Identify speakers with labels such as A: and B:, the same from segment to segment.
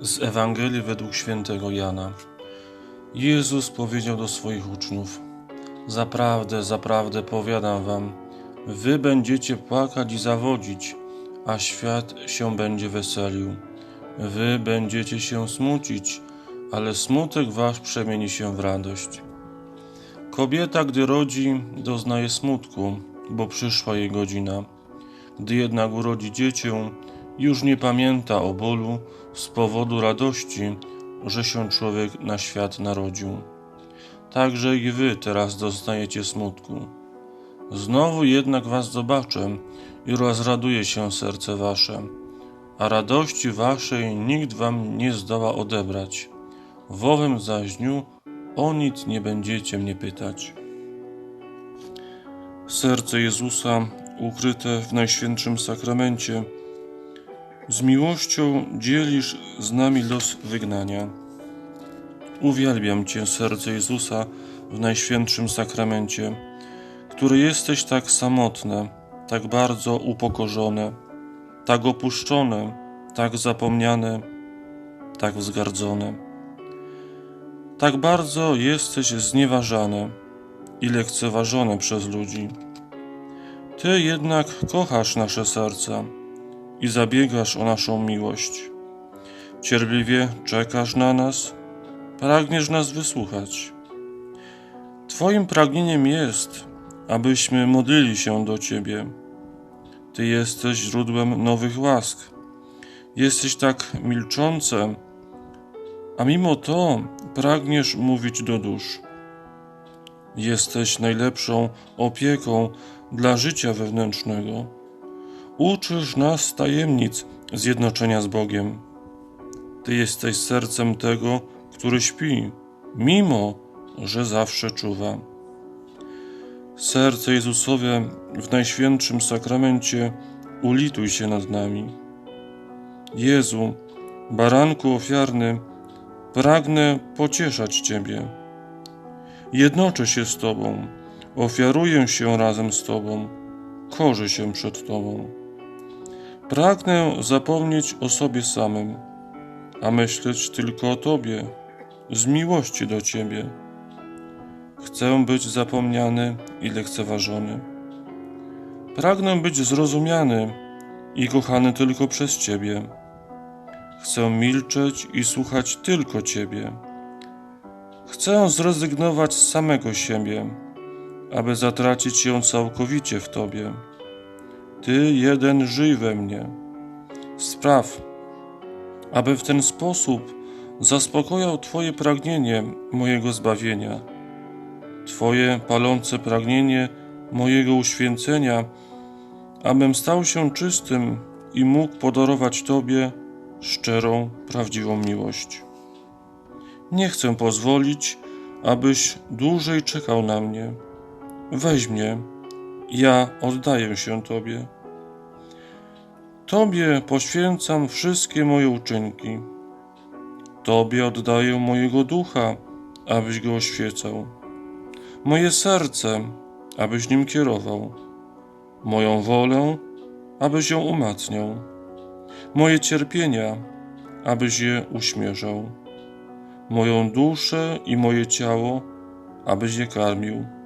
A: Z Ewangelii według świętego Jana. Jezus powiedział do swoich uczniów: Zaprawdę, zaprawdę powiadam wam, wy będziecie płakać i zawodzić, a świat się będzie weselił. Wy będziecie się smucić, ale smutek wasz przemieni się w radość. Kobieta, gdy rodzi, doznaje smutku, bo przyszła jej godzina. Gdy jednak urodzi dziecię, już nie pamięta o bólu z powodu radości, że się człowiek na świat narodził. Także i wy teraz doznajecie smutku. Znowu jednak was zobaczę i rozraduje się serce wasze, a radości waszej nikt wam nie zdoła odebrać. W owym zaś dniu o nic nie będziecie mnie pytać. Serce Jezusa ukryte w Najświętszym Sakramencie, z miłością dzielisz z nami los wygnania. Uwielbiam Cię, serce Jezusa, w Najświętszym Sakramencie, który jesteś tak samotne, tak bardzo upokorzone, tak opuszczone, tak zapomniane, tak wzgardzone. Tak bardzo jesteś znieważane i lekceważone przez ludzi. Ty jednak kochasz nasze serca i zabiegasz o naszą miłość. Cierpliwie czekasz na nas, pragniesz nas wysłuchać. Twoim pragnieniem jest, abyśmy modlili się do Ciebie. Ty jesteś źródłem nowych łask. Jesteś tak milczące, a mimo to pragniesz mówić do dusz. Jesteś najlepszą opieką dla życia wewnętrznego. Uczysz nas tajemnic zjednoczenia z Bogiem. Ty jesteś sercem tego, który śpi, mimo że zawsze czuwa. Serce Jezusowe w Najświętszym Sakramencie, ulituj się nad nami. Jezu, baranku ofiarny, pragnę pocieszać Ciebie. Jednoczę się z Tobą, ofiaruję się razem z Tobą, korzę się przed Tobą. Pragnę zapomnieć o sobie samym, a myśleć tylko o Tobie, z miłości do Ciebie. Chcę być zapomniany i lekceważony. Pragnę być zrozumiany i kochany tylko przez Ciebie. Chcę milczeć i słuchać tylko Ciebie. Chcę zrezygnować z samego siebie, aby zatracić się całkowicie w Tobie. Ty jeden żyj we mnie. Spraw, aby w ten sposób zaspokojał Twoje pragnienie mojego zbawienia, Twoje palące pragnienie mojego uświęcenia, abym stał się czystym i mógł podarować Tobie szczerą, prawdziwą miłość. Nie chcę pozwolić, abyś dłużej czekał na mnie. Weź mnie, ja oddaję się Tobie. Tobie poświęcam wszystkie moje uczynki. Tobie oddaję mojego ducha, abyś go oświecał. Moje serce, abyś nim kierował. Moją wolę, abyś ją umacniał. Moje cierpienia, abyś je uśmierzał. Moją duszę i moje ciało, abyś je karmił.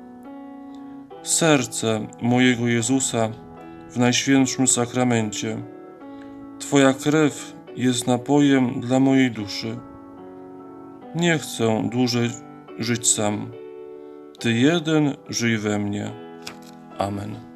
A: Serce mojego Jezusa w Najświętszym Sakramencie. Twoja krew jest napojem dla mojej duszy. Nie chcę dłużej żyć sam. Ty jeden żyj we mnie. Amen.